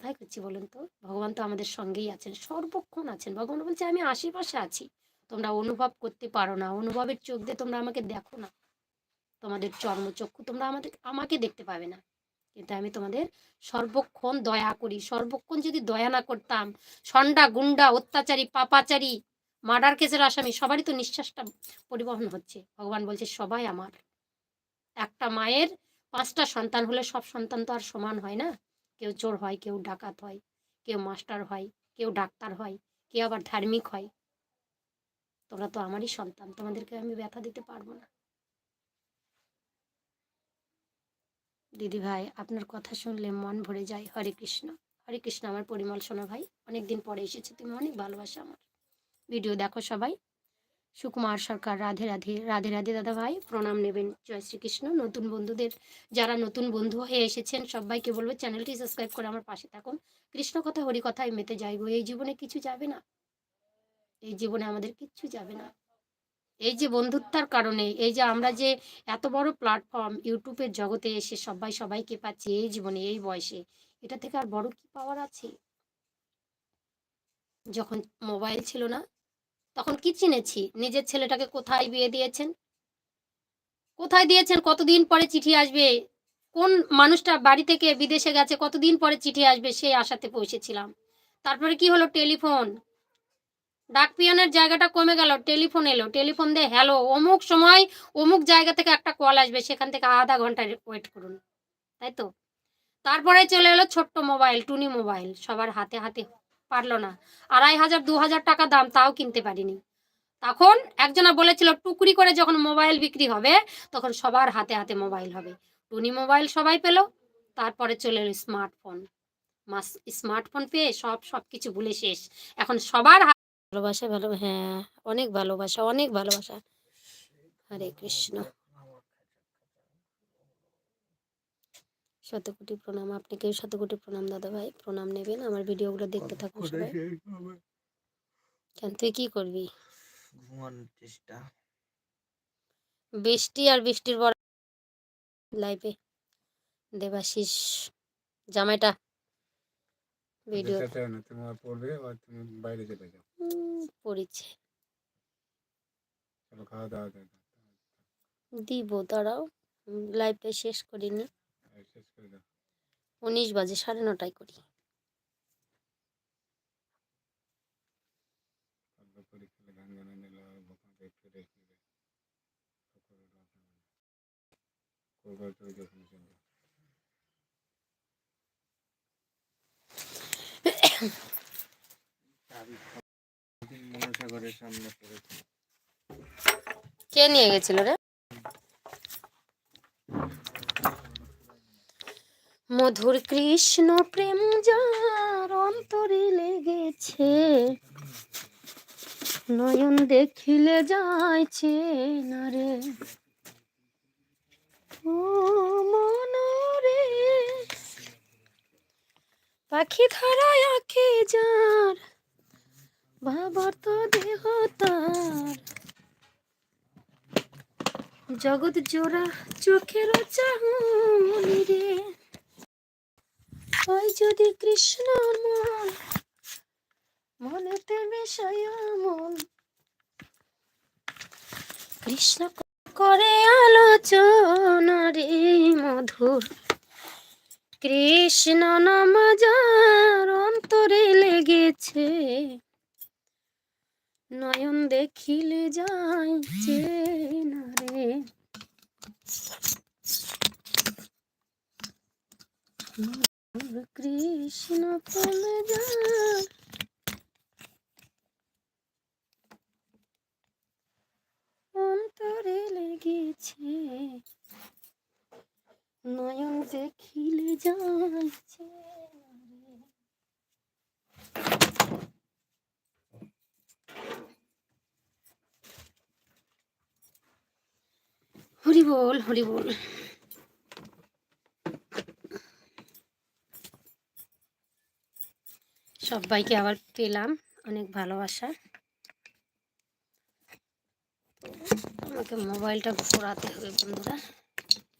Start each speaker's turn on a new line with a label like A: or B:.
A: কোথায় করছি বলুন তো? ভগবান তো আমাদের সঙ্গেই আছেন, সর্বক্ষণ আছেন। ভগবান বলছে, আমি আশেপাশে আছি। তোমরা অনুভব করতে পারো না। অনুভবের চোখ দিয়ে তোমরা আমাকে দেখো না। তোমাদের চর্মচক্ষু তোমরা আমাদের, আমাকে দেখতে পাবে না। কিন্তু আমি তোমাদের সর্বক্ষণ দয়া করি। সর্বক্ষণ যদি দয়া না করতাম, সন্ডা, গুন্ডা, অত্যাচারী, পাপাচারী, মার্ডার কেসের আসামি, সবারই তো নিঃশ্বাসটা পরিবহন হচ্ছে। ভগবান বলছে, সবাই আমার। একটা মায়ের পাঁচটা সন্তান হলে সব সন্তান তো আর সমান হয় না? কেউ চোর হয়, কেউ ডাকাত হয়, কেউ মাস্টার হয়, কেউ ডাক্তার হয়, কেউ আবার ধার্মিক হয়। তোমরা তো আমারই সন্তান, তোমাদেরকে আমি ব্যথা দিতে পারব না। দিদি ভাই, আপনার কথা শুনলে মন ভরে যায়। হরে কৃষ্ণ হরে কৃষ্ণ। আমার পরিমল সোনা ভাই অনেক দিন পরে এসেছে। তুমি অনেক ভালোবাসা আমার। ভিডিও দেখো সবাই। সুকুমার সরকার, রাধে রাধে। রাধে রাধে দাদা ভাই প্রণাম নেবেন। জয় শ্রীকৃষ্ণ। নতুন বন্ধুদের, যারা নতুন বন্ধু হয়ে এসেছেন, সবাইকে বলব চ্যানেলটি সাবস্ক্রাইব করে আমার পাশে থাকুন। কৃষ্ণ কথা, হরি কথায় মেতে যাইব। এই জীবনে কিছু যাবে না। এই জীবনে আমাদের কিচ্ছু যাবে না। এই যে বন্ধুত্বার কারণে, এই যে আমরা যে এত বড় প্ল্যাটফর্ম ইউটিউবের জগতে এসে সবাই সবাইকে পাচ্ছি এই জীবনে, এই বয়সে, এটা থেকে আর বড় কি পাওয়ার আছে? যখন মোবাইল ছিল না তখন কি চিনেছি? নিজের ছেলেটাকে কোথায় বিয়ে দিয়েছেন? কোথায় দিয়েছেন? কতদিন পরে চিঠি আসবে? কোন মানুষটা বাড়ি থেকে বিদেশে গেছে? কতদিন পরে চিঠি আসবে? সেই আশাতে পৌঁছেছিলাম তারপরে কি হলো? টেলিফোন। ডাক পিয়নের জায়গাটা কমে গেল। টেলিফোন এলো। টেলিফোন দিয়ে, হ্যালো, অমুক সময় অমুক জায়গা থেকে একটা কল আসবে। সেখান থেকে আধা ঘণ্টা ওয়েট করুন। তাই তো? তারপরে চলে এলো ছোট্ট মোবাইল, টুনি মোবাইল। সবার হাতে হাতে পারল না। আড়াই হাজার, দু হাজার টাকা দাম, তাও কিনতে পারিনি। তখন একজনা বলেছিল, টুকরি করে যখন মোবাইল বিক্রি হবে, তখন সবার হাতে হাতে মোবাইল হবে। টুনি মোবাইল সবাই পেল, তারপরে চলে এলো স্মার্টফোন। স্মার্টফোন পেয়ে সব সব কিছু ভুলে শেষ। এখন সবার ভালোবাসা, ভালো হ্যাঁ অনেক ভালোবাসা অনেক ভালোবাসা। হরে কৃষ্ণ। শতকোটি প্রণাম। আপনাকেও শতকোটি প্রণাম দাদা ভাই? প্রণাম নেবেন। আমার ভিডিওগুলো দেখতে থাকুন সবাই। কেন তুই কি করবি?
B: ঘুমানোর চেষ্টা।
A: বৃষ্টি আর বৃষ্টির পর লাইভে দেবাশিস জামাইটা ভিডিও।
C: তোমার পড়বে আর তুমি বাইরে চলে যাও
A: পড়েছে।
C: চলো খাওয়া দাওয়া
A: দিব দাঁড়াও। লাইভটা শেষ করিনি। উনিশ বাজে সাড়ে নটায় করি।
C: তারপর পরীক্ষা গান গানে নিল ওখানে একটু রেস্ট নেবে কোরবার করে যখন চলবে
B: মনসাগরের সামনে পড়েছে
A: কে নিয়ে গেছিল রে মধুর কৃষ্ণ প্রেম যার অন্তরে লেগেছে। নয়ন দেখিলে যাইছে না রে। ও মনরে পাখি ধরায় আঁকে যার, বাবার তো দেহ তার। জগৎ জোড়া চোখের চাহুনি রে ওই যদি কৃষ্ণ মন, মনেতে বিষয় মন কৃষ্ণ করে আলোচনা রে মধুর। কৃষ্ণ নাম যার অন্তরে লেগেছে, নয়ন দেখিলে যাইছে না রে। কৃষ্ণ প্রেমে যার অন্তরে লেগেছে। নয়ন দেখিলে যাইছে না রে। হরি বল হরি বল। সবাইকে আবার পেলাম। অনেক ভালোবাসা। আমাকে মোবাইলটা ঘোরাতে হবে বন্ধুরা।